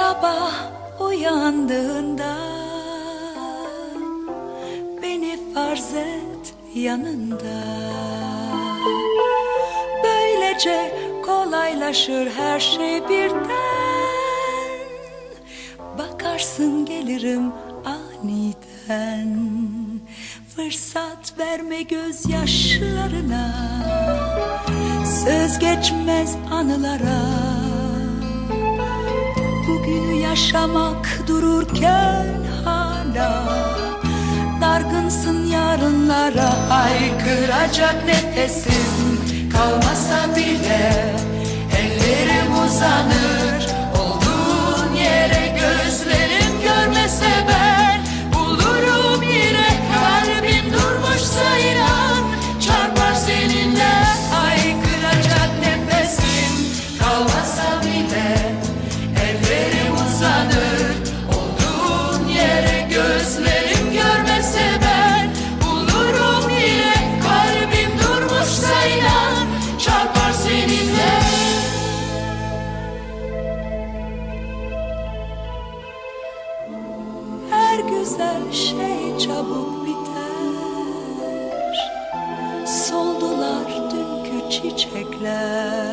Sabah uyandığında Beni farz et yanında. Böylece kolaylaşır her şey birden. Bakarsın gelirim aniden. Fırsat verme gözyaşlarına. Söz geçmez anılara yaşamak dururken hala Dargınsın yarınlara Haykıracak nefesim kalmasa bile Ellerim uzanır uzanır yere Gözlerim görmese ben bulurum yine. Kalbim durmuşsa inan çarpar seninle. Her güzel şey çabuk biter. Soldular dünkü çiçekler